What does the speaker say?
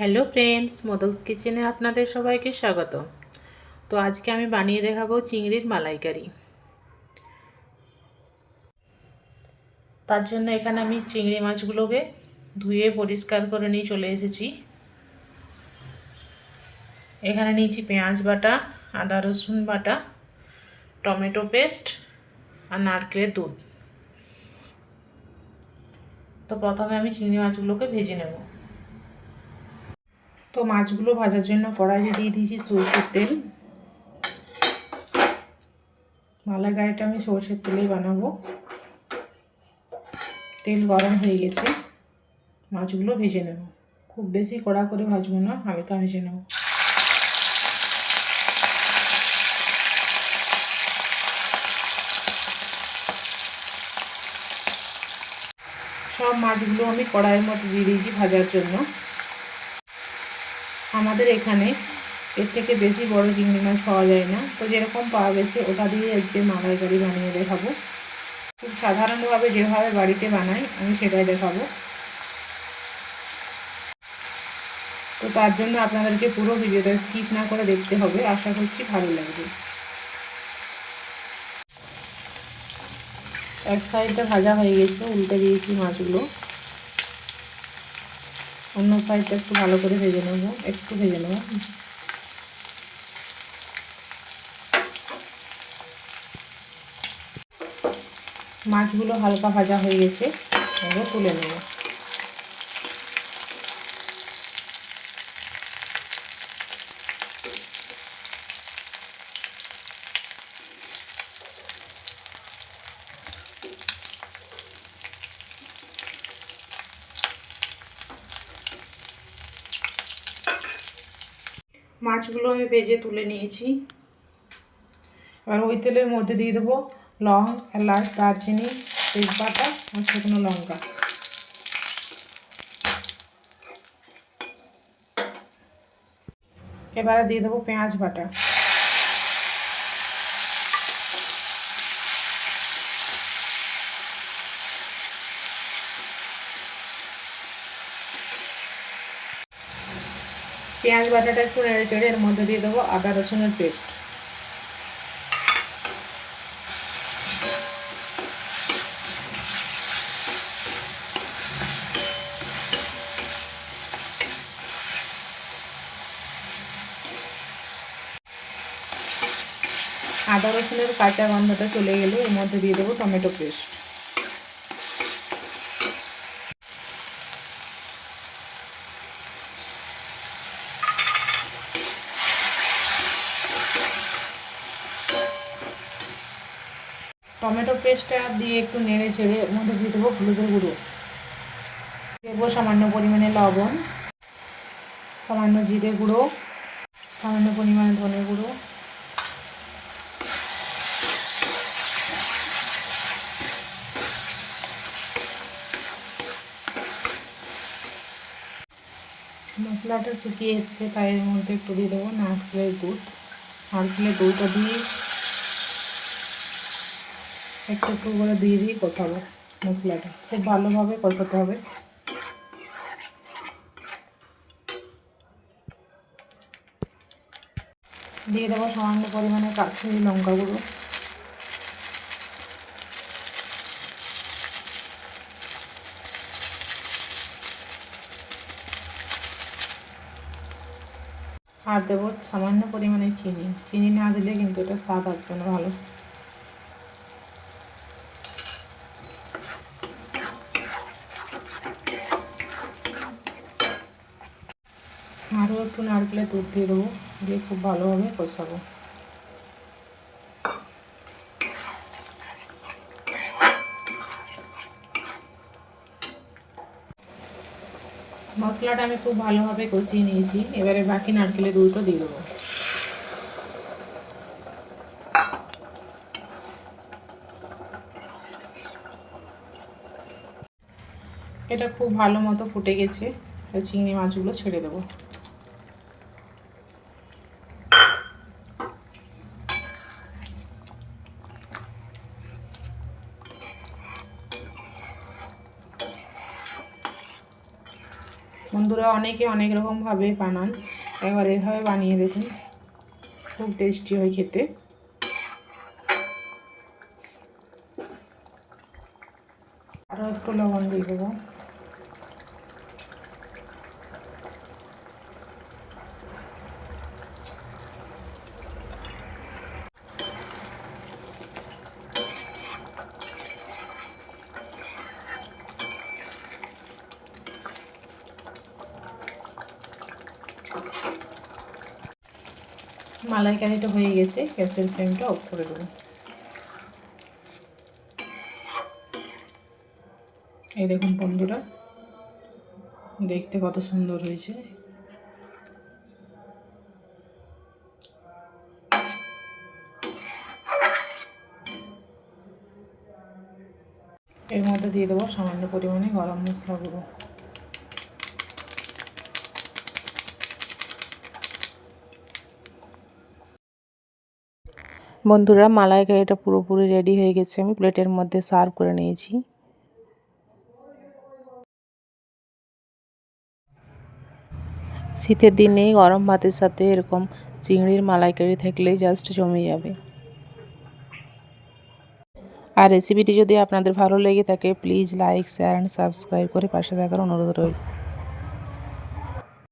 Hello friends মোদকস কিচেনে আপনাদের সবাইকে স্বাগত তো আজকে আমি বানিয়ে দেখাবো চিংড়ির মালাইকারি। তার জন্য এখানে আমি চিংড়ি মাছগুলোকে ধুয়ে পরিষ্কার করে নিয়ে চলে এসেছি। এখানে নিয়েছি পেঁয়াজ বাটা, আদা রসুন বাটা, টমেটো পেস্ট আর নারকেলের দুধ। তো প্রথমে আমি চিংড়ি মাছগুলোকে ভেজে নেব। তো মাছগুলো ভাজার জন্য কড়াইয়ে দিয়ে দিয়েছি সরষের তেল। মালাইকারিটা আমি সরষের তেলেই বানাবো। তেল গরম হয়ে গেছে। মাছগুলো ভেজে নেব। খুব বেশি কড়া করে ভাজবো না, হালকা ভেজে নেব। সব মাছগুলো আমি কড়াইয়ের মতো দিয়ে দিয়েছি ভাজার জন্য। আমাদের এখানে এর থেকে বেশি বড় চিংড়ি মাছ পাওয়া যায় না। তো যেরকম পাওয়া গেছে, ওটা দিয়ে আজকে মালাইকারি বানিয়ে দেখাবো। খুব সাধারণভাবে যেভাবে বাড়িতে বানাই, আমি সেটাই দেখাবো। তো তার জন্য আপনাদেরকে পুরো ভিডিওটা স্কিপ না করে দেখতে হবে। আশা করছি ভালো লাগবে। এক সাইডটা ভাজা হয়ে গেছে, উল্টে দিয়েছি মাছগুলো। অন্য সাইডটা একটু ভালো করে ভেজে নেব, একটু ভেজে নেব। মাছগুলো হালকা ভাজা হয়ে গেছে তুলে নেব। মাছগুলো আমি ভেজে তুলে নিয়েছি। এবার ওই তেলের মধ্যে দিয়ে দেবো লং, এলাচ, দারচিনি, তেজপাতা আর শুকনো লঙ্কা। এবারে দিয়ে দেবো পেঁয়াজ বাটা। পেঁয়াজ বাটাটা একটু নেড়ে চেড়ে এর মধ্যে দিয়ে দেবো আদা, রসুনের পেস্ট। আদা, রসুনের কাঁচা গন্ধটা চলে গেলে এর মধ্যে দিয়ে দেবো টমেটো পেস্ট। টমেটো পেস্টটা দিয়ে একটু নেড়ে চেড়ে এর মধ্যে দিয়ে দেবো হলুদের গুঁড়ো। দেবো সামান্য পরিমাণে লবণ, সামান্য জিরে গুঁড়ো, সামান্য পরিমাণে ধনে গুঁড়ো। মশলাটা শুকিয়ে এসছে, তাই এর মধ্যে একটু দিয়ে দেবো নারকেলের দুধ নারকেলের দুধটা দিয়ে একটু একটু করে দিয়ে দিয়ে কষাবো মশলাটা। খুব ভালোভাবে কষাতে হবে। দিয়ে দেবো সামান্য পরিমাণে কাশ্মীরি লঙ্কা গুঁড়ো। আর দেবো সামান্য পরিমাণে চিনি। চিনি না দিলে কিন্তু এটা স্বাদ আসবে না ভালো আরও একটু নারকেলের দুধ দিয়ে দেবো, দিয়ে খুব ভালোভাবে কষাবো। মশলাটা আমি খুব ভালোভাবে কষিয়ে নিয়েছি, এবারে বাকি নারকেলের দুধটা দিয়ে দেবো। এটা খুব ভালো মতো ফুটে গেছে চিংড়ি মাছগুলো ছেড়ে দেবো। বন্ধুরা অনেকে অনেক রকমভাবে বানান। একবার এভাবে বানিয়ে দেখুন। খুব টেস্টি হয় খেতে। আরও একটু লবণ দিয়ে দেবো। মালাইকারিটা হয়ে গেছে, গ্যাসের ফ্লেমটা অফ করে দেবো। এই দেখুন বন্ধুরা, দেখতে কত সুন্দর হয়েছে। এর মধ্যে দিয়ে দেবো সামান্য পরিমাণে গরম মশলা গুঁড়ো বন্ধুরা মালাইকারিটা পুরোপুরি রেডি হয়ে গেছে। আমি প্লেটের মধ্যে সার্ভ করে নিয়েছি। শীতের দিনে গরম ভাতের সাথে এরকম চিংড়ির মালাইকারি থাকলে জাস্ট জমে যাবে। আর রেসিপিটি যদি আপনাদের ভালো লেগে থাকে please like share and subscribe করে পাশে থাকার অনুরোধ রইল।